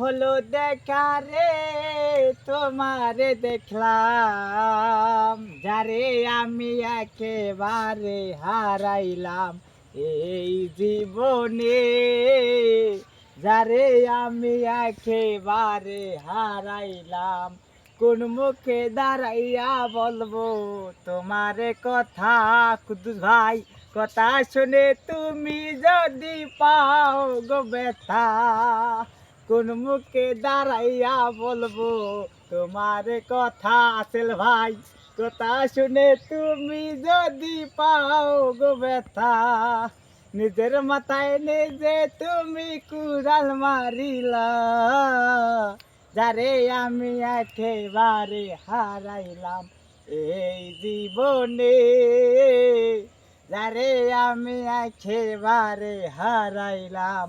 হলো দেখা রে, তোমারে দেখলাম। যারে আমি একেবারে হারাইলাম এই জীবনে। যারে আমি একেবারে হারাইলাম। কোন মুখে দাঁড়াইয়া বলব তোমারে কথা? কুদুস ভাই, কথা শুনে তুমি যদি পাও গো ব্যথা। কোন মুখে দাঁড়াইয়া বলব, তোমার কথা আসেল ভাই, কথা শুনে তুমি যদি পাও গো ব্যথা, নিজের মাথায় নিজে তুমি কুড়াল মারিলা, যারে আমি একেবারে হারাইলাম এই জীবনে, যারে আমি একেবারে হারাইলাম